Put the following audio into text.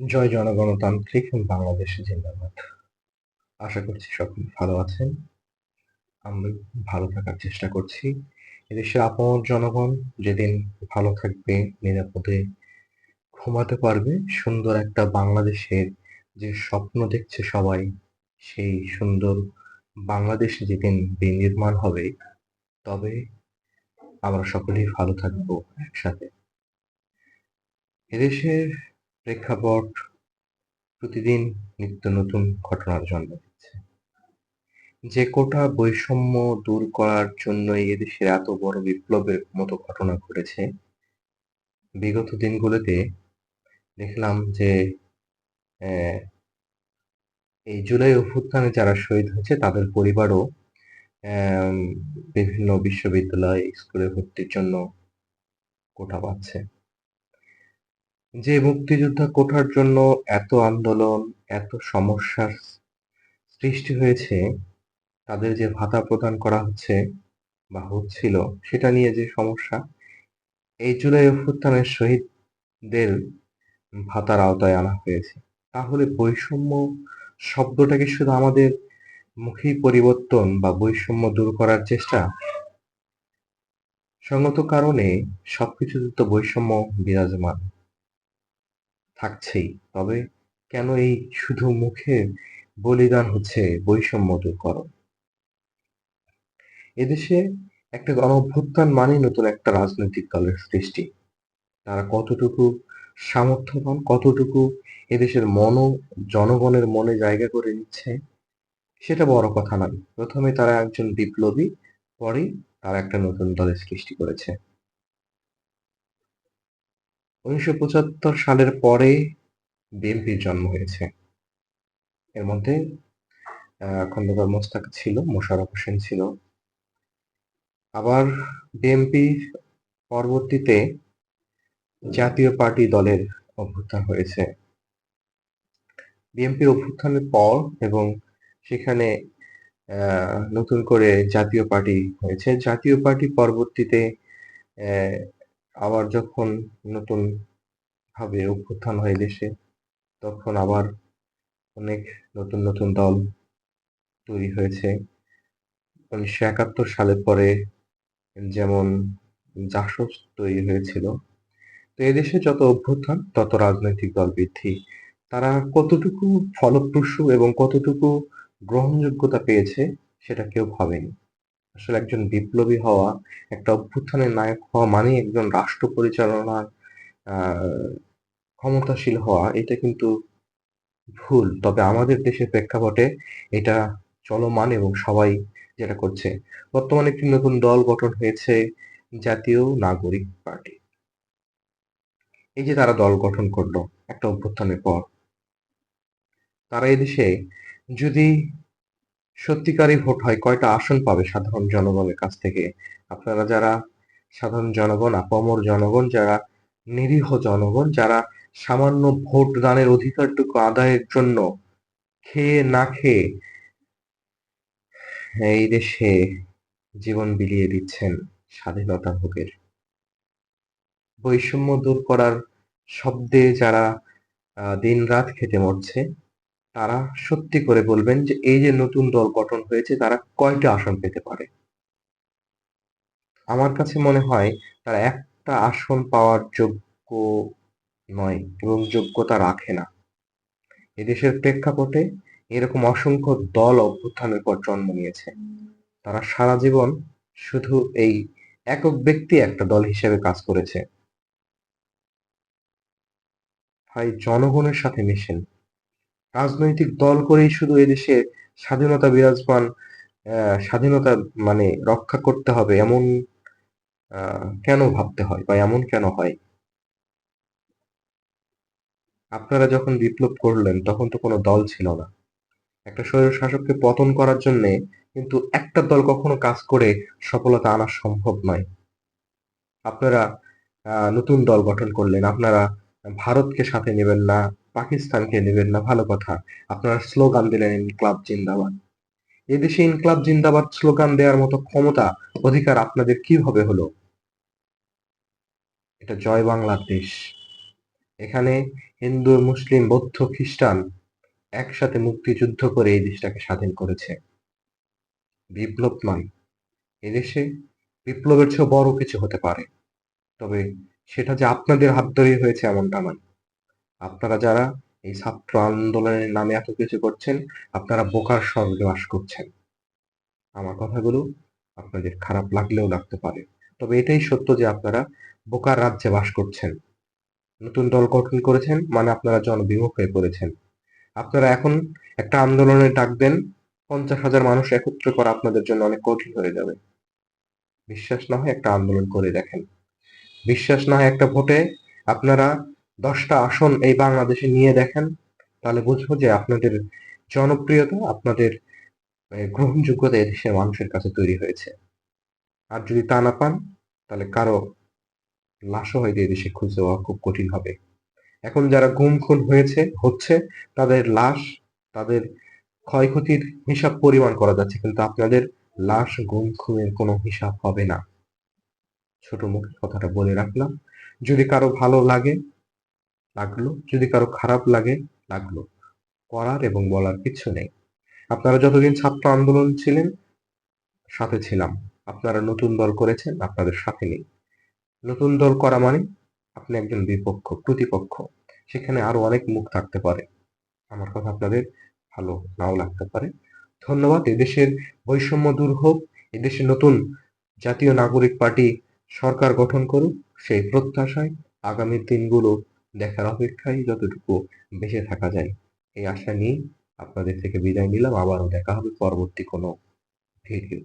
জয় জনগণতান্ত্রিক বাংলাদেশ জিন্দাবাদ। আশা করছি সকলে ভালো আছেন। আমি ভালো থাকার চেষ্টা করছি। এদেশের আপন জনগণ যেদিন ভালো থাকবে, নিরাপদে ঘুমাতে পারবে, সুন্দর একটা বাংলাদেশের যে স্বপ্ন দেখছে সবাই, সেই সুন্দর বাংলাদেশ যেদিন বিনির্মাণ হবে, তবে আমরা সকলেই ভালো থাকব একসাথে। এদেশের প্রেক্ষাপট প্রতিদিন নিত্য নতুন ঘটনার জন্ম দিচ্ছে। যে কোটা বৈষম্য দূর করার জন্যই এদেশের এত বড় বিপ্লবের মতো ঘটনা ঘটেছে, বিগত দিনগুলোতে দেখলাম যে এই জুলাই অভ্যুত্থানে যারা শহীদ হয়েছে তাদের পরিবারও বিভিন্ন বিশ্ববিদ্যালয় স্কুলে ভর্তির জন্য কোটা পাচ্ছে। যে মুক্তিযোদ্ধা কোঠার জন্য এত আন্দোলন, এত সমস্যার সৃষ্টি হয়েছে, তাদের যে ভাতা প্রদান করা হচ্ছে বা হচ্ছিল, সেটা নিয়ে যে সমস্যা, এই জুলাই অভ্যুত্থানের শহীদদের ভাতার আওতায় আনা হয়েছে। তাহলে বৈষম্য শব্দটাকে শুধু আমাদের মুখেই পরিবর্তন বা বৈষম্য দূর করার চেষ্টা সঙ্গত কারণে সবকিছুতে তো বৈষম্য বিরাজমান। থাকছেই। তবে কেন এই শুধু মুখে বলিদান হচ্ছে বৈষম্য দূরকরণ এদেশে একটা গণ অভ্যুত্থান মানে নতুন একটা রাজনৈতিক দলের সৃষ্টি। তারা কতটুকু সামর্থ্যবান, কতটুকু এদেশের মন জনগণের মনে জায়গা করে নিচ্ছে, সেটা বড় কথা নয়। প্রথমে তারা একজন বিপ্লবী, পরেই তারা একটা নতুন দলের সৃষ্টি করেছে। উনিশশো পঁচাত্তর সালের পরে বিএনপির জন্ম হয়েছে। এর মধ্যে খন্দকার মোস্তাক ছিল, মোশাররফ হোসেন ছিল। আবার বিএনপি পরবর্তীতে জাতীয় পার্টি দলের অভ্যুত্থান হয়েছে। বিএনপির অভ্যুত্থানের পর এবং সেখানে নতুন করে জাতীয় পার্টি হয়েছে। জাতীয় পার্টি পরবর্তীতে আবার যখন নতুন ভাবে অভ্যুত্থান হয় দেশে, তখন আবার অনেক নতুন নতুন দল তৈরি হয়েছে। উনিশশো একাত্তর সালের পরে যেমন জাসদ তৈরি হয়েছিল, তো এদেশে যত অভ্যুত্থান, তত রাজনৈতিক দল বৃদ্ধি। তারা কতটুকু ফলপ্রসূ এবং কতটুকু গ্রহণযোগ্যতা পেয়েছে, সেটা কেউ ভাবেনি। আসলে একজন বিপ্লবী হওয়া, একটা অভ্যুত্থানের নায়ক হওয়া মানে একজন রাষ্ট্র পরিচালনার ক্ষমতাশীল হওয়া, এটা কিন্তু ভুল। তবে আমাদের দেশের প্রেক্ষাপটে এটা চলমান এবং সবাই যেটা করছে, বর্তমানে একটি নতুন দল গঠন হয়েছে জাতীয় নাগরিক পার্টি। এই যে তারা দল গঠন করল একটা অভ্যুত্থানের পর, তারা এদেশে যদি সত্যিকারই ভোট হয়, কয়টা আসন পাবে সাধারণ জনগণের কাছ থেকে? আপনারা যারা সাধারণ জনগণ, আপামর জনগণ, যারা নিরীহ জনগণ, যারা সামান্য ভোট দানের অধিকারটুকু আদায়ের জন্য খেয়ে না খেয়ে এই দেশে জীবন বিলিয়ে দিচ্ছেন স্বাধীনতা ভোগের। বৈষম্য দূর করার শব্দে যারা দিন রাত খেতে মরছে তারা সত্যি করে বলবেন যে এই যে নতুন দল গঠন হয়েছে, তারা কয়টা আসন পেতে পারে? আমার কাছে মনে হয় তারা একটা আসন পাওয়ার যোগ্য নয় এবং যোগ্যতা রাখে না। এদেশের প্রেক্ষাপটে এরকম অসংখ্য দল অভ্যুত্থানের পর জন্ম নিয়েছে। তারা সারা জীবন শুধু এই একক ব্যক্তি একটা দল হিসেবে কাজ করেছে। ভাই জনগণের সাথে মিশেন। রাজনৈতিক দল করেই শুধু এদেশে স্বাধীনতা বিরাজমান স্বাধীনতা মানে রক্ষা করতে হবে এমন কেন ভাবতে হয় বা এমন কেন হয়? আপনারা যখন বিপ্লব করলেন তখন তো কোনো দল ছিল না। একটা স্বৈর শাসককে পতন করার জন্য কিন্তু একটা দল কখনো কাজ করে সফলতা আনা সম্ভব নয়। আপনারা নতুন দল গঠন করলেন। আপনারা ভারতকে সাথে নেবেন না। পাকিস্তানকে নেবেন না, ভালো কথা। আপনারা স্লোগান দিলেন ইনক্লাব জিন্দাবাদ। এদেশে ইনক্লাব জিন্দাবাদ স্লোগান দেওয়ার মতো ক্ষমতা, অধিকার আপনাদের কীভাবে হলো? এটা জয় বাংলার দেশ। এখানে হিন্দু, মুসলিম, বৌদ্ধ, খ্রিস্টান একসাথে মুক্তিযুদ্ধ করে এই দেশটাকে স্বাধীন করেছে। বিপ্লব নয়। এদেশে বিপ্লবের চেয়েও বড় কিছু হতে পারে। তবে সেটা যে আপনাদের হাত ধরেই হয়েছে এমনটা নয়। আপনারা যারা এই ছাত্র আন্দোলনের নামে এত কিছু করছেন, আপনারা বোকার স্বর্গে বাস করছেন। আমার কথাগুলো আপনাদের খারাপ লাগলেও লাগতে পারে। তবে এটাই সত্য যে আপনারা বোকার রাজ্যে বাস করছেন। নতুন দল গঠন করেছেন মানে আপনারা জনবিমুখ হয়ে পড়েছেন। আপনারা এখন একটা আন্দোলনের ডাক দেন, পঞ্চাশ হাজার মানুষ একত্র করা আপনাদের জন্য অনেক কঠিন হয়ে যাবে। বিশ্বাস না হয় একটা আন্দোলন করে দেখেন। বিশ্বাস না হয় একটা ভোটে আপনারা দশটা আসন এই বাংলাদেশে নিয়ে দেখেন, তাহলে বুঝব যে আপনাদের জনপ্রিয়তা, আপনাদের গ্রহণযোগ্যতা এদেশের মানুষের কাছে তৈরি হয়েছে। আর যদি তা না পান, তাহলে কারও লাশও হয়তো এদেশে খুঁজে পাওয়া খুব কঠিন হবে। এখন যারা গুম খুন হয়েছে, হচ্ছে, তাদের লাশ, তাদের ক্ষয়ক্ষতির হিসাব পরিমাণ করা যাচ্ছে, কিন্তু আপনাদের লাশ গুম খুনের কোনো হিসাব হবে না। ছোট মুখে কথাটা বলে রাখলাম। যদি কারও ভালো লাগে লাগল। যদি কারও খারাপ লাগে, লাগল। করার এবং বলার কিছু নেই। আপনারা যতদিন ছাত্র আন্দোলন ছিলেন, সাথে ছিলাম। আপনারা নতুন দল করেছেন, আপনাদের সাথে নেই। নতুন দল করা মানে আপনি একজন বিপক্ষ, প্রতিপক্ষ। সেখানে আরও অনেক মুখ থাকতে পারে। আমার কথা আপনাদের ভালো নাও লাগতে পারে। ধন্যবাদ। এদেশের বৈষম্য দূর হোক। এদেশে নতুন জাতীয় নাগরিক পার্টি সরকার গঠন করুক। সেই প্রত্যাশায় আগামী দিনগুলো দেখার অপেক্ষায় যতটুকু বেঁচে থাকা যায়। এই আশা নিয়ে আপনাদের থেকে বিদায় নিলাম। আবারও দেখা হবে পরবর্তী কোনো ভিডিও